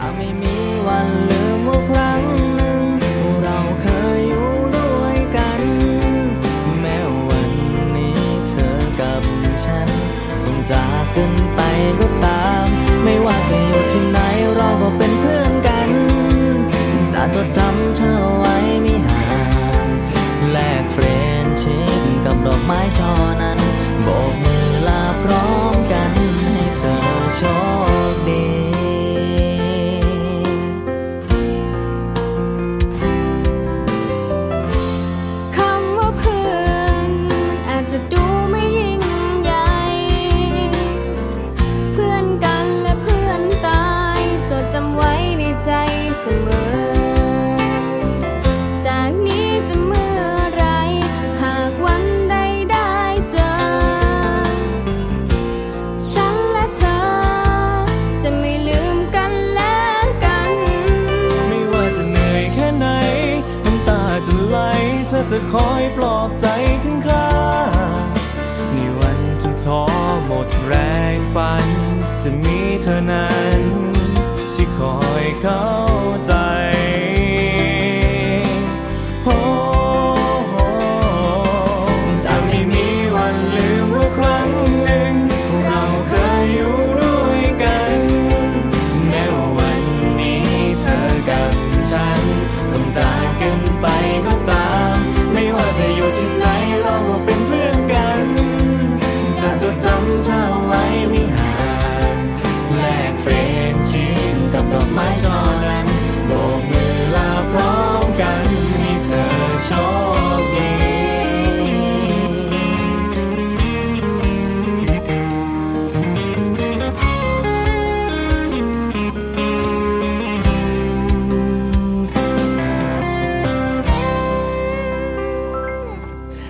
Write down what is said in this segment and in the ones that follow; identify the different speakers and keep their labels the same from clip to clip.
Speaker 1: จะไม่มีวันลืมว่าครั้งหนึ่งเราเคยอยู่ด้วยกัน แม้วันนี้เธอกับฉันต้องจากกันไปก็ตาม ไม่ว่าจะอยู่ที่ไหนเราก็เป็นเพื่อนกัน จะจดจำเธอไว้ไม่ห่างแลกเฟรนด์ชิพกับดอกไม้ช่อนั้นโบกมือ
Speaker 2: จะ
Speaker 3: คอยปลอบใจข้างข้างในวันที่ท้อหมดแรงฝัน จะมีเธอนั้น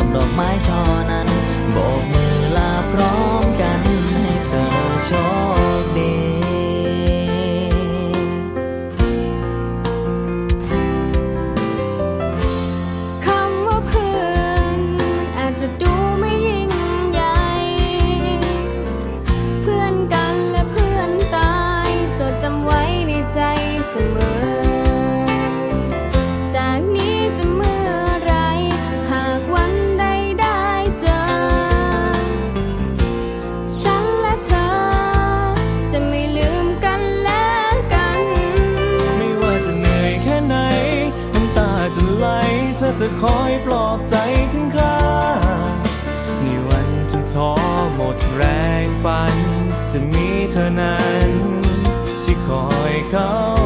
Speaker 1: กับดอกไม้ช่อนั้นโบ เธอ
Speaker 3: จะคอยปลอบใจ
Speaker 1: ข้างข้างในวันที่ท้อหมด
Speaker 2: แรงฝัน จะมีเธอนั้น
Speaker 3: ที่คอยเขา